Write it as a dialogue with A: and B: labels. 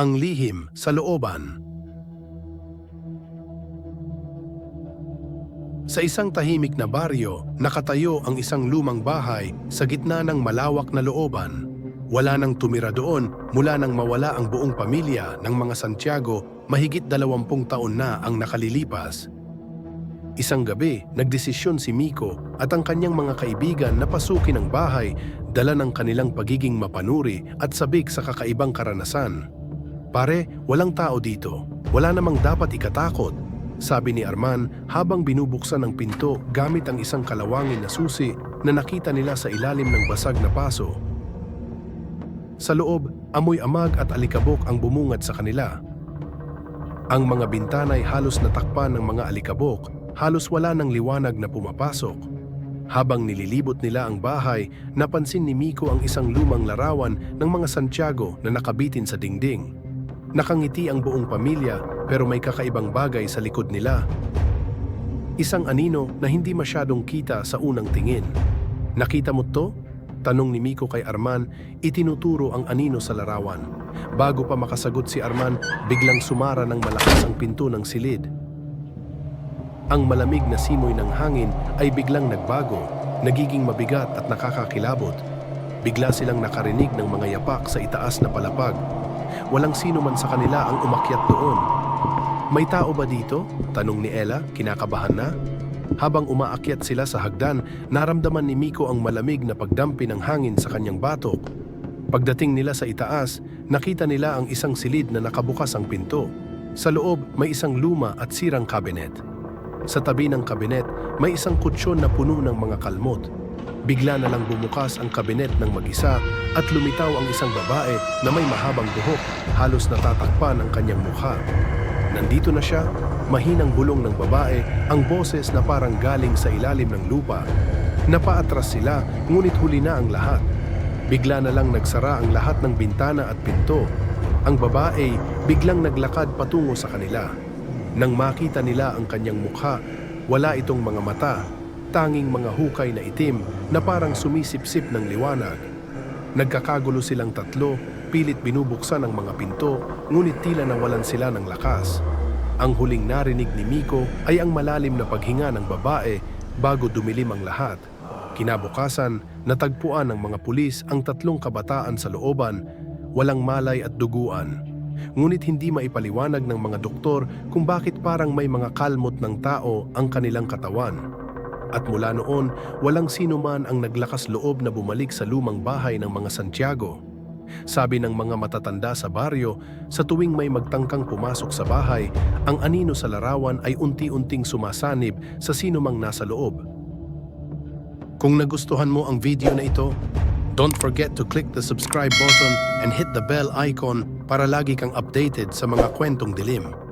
A: Ang lihim sa looban. Sa isang tahimik na baryo, nakatayo ang isang lumang bahay sa gitna ng malawak na looban. Wala nang tumira doon mula nang mawala ang buong pamilya ng mga Santiago mahigit dalawampung taon na ang nakalilipas. Isang gabi, nagdesisyon si Miko at ang kanyang mga kaibigan na pasukin ang bahay dala ng kanilang pagiging mapanuri at sabik sa kakaibang karanasan. Pare, walang tao dito. Wala namang dapat ikatakot. Sabi ni Arman habang binubuksan ang pinto gamit ang isang kalawangin na susi na nakita nila sa ilalim ng basag na paso. Sa loob, amoy amag at alikabok ang bumungad sa kanila. Ang mga bintanay halos natakpan ng mga alikabok, halos wala ng liwanag na pumapasok. Habang nililibot nila ang bahay, napansin ni Miko ang isang lumang larawan ng mga Santiago na nakabitin sa dingding. Nakangiti ang buong pamilya pero may kakaibang bagay sa likod nila. Isang anino na hindi masyadong kita sa unang tingin. Nakita mo to? Tanong ni Miko kay Arman, itinuturo ang anino sa larawan. Bago pa makasagot si Arman, biglang sumara ng malakas ang pinto ng silid. Ang malamig na simoy ng hangin ay biglang nagbago, nagiging mabigat at nakakakilabot. Bigla silang nakarinig ng mga yapak sa itaas na palapag. Walang sino man sa kanila ang umakyat doon. May tao ba dito? Tanong ni Ella, kinakabahan na. Habang umaakyat sila sa hagdan, naramdaman ni Miko ang malamig na pagdampi ng hangin sa kanyang batok. Pagdating nila sa itaas, nakita nila ang isang silid na nakabukas ang pinto. Sa loob, may isang luma at sirang kabinet. Sa tabi ng kabinet, may isang kutsyon na puno ng mga kalmot. Bigla na lang bumukas ang kabinet ng mag-isa at lumitaw ang isang babae na may mahabang buhok, halos natatakpan ang kanyang mukha. Nandito na siya, mahinang bulong ng babae, ang boses na parang galing sa ilalim ng lupa. Napaatras sila, ngunit huli na ang lahat. Bigla na lang nagsara ang lahat ng bintana at pinto. Ang babae biglang naglakad patungo sa kanila. Nang makita nila ang kanyang mukha, wala itong mga mata, tanging mga hukay na itim na parang sumisipsip ng liwanag. Nagkakagulo silang tatlo, pilit binubuksan ang mga pinto, ngunit tila nawalan sila ng lakas. Ang huling narinig ni Miko ay ang malalim na paghinga ng babae bago dumilim ang lahat. Kinabukasan, natagpuan ng mga pulis ang tatlong kabataan sa looban, walang malay at duguan. Ngunit hindi maipaliwanag ng mga doktor kung bakit parang may mga kalmot ng tao ang kanilang katawan. At mula noon, walang sino man ang naglakas loob na bumalik sa lumang bahay ng mga Santiago. Sabi ng mga matatanda sa baryo, sa tuwing may magtangkang pumasok sa bahay, ang anino sa larawan ay unti-unting sumasanib sa sino mang nasa loob. Kung nagustuhan mo ang video na ito, don't forget to click the subscribe button and hit the bell icon para lagi kang updated sa mga kwentong dilim.